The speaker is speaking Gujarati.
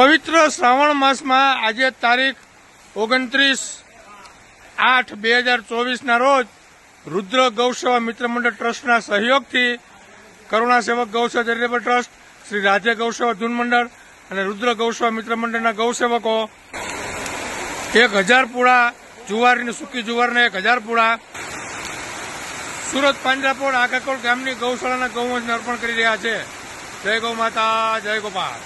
પવિત્ર શ્રાવણ માસમાં આજે તારીખ ઓગણત્રીસ આઠ બે હજાર ચોવીસના રોજ રુદ્ર ગૌસેવા મિત્ર મંડળ ટ્રસ્ટના સહયોગથી કરુણા સેવક ગૌસેવા ચેરિટેબલ ટ્રસ્ટ, શ્રી રાજ્ય ગૌસેવા ધૂન મંડળ અને રુદ્ર ગૌસેવા મિત્ર મંડળના ગૌસેવકો, એક હજાર પૂળા જુવારની સૂકી જુવારના એક હજાર પૂળા સુરત પાંજરાપોળ આગાકોળ ગામની ગૌશાળાના ગૌવંશને અર્પણ કરી રહ્યા છે. જય ગૌ માતા, જય ગોપાલ.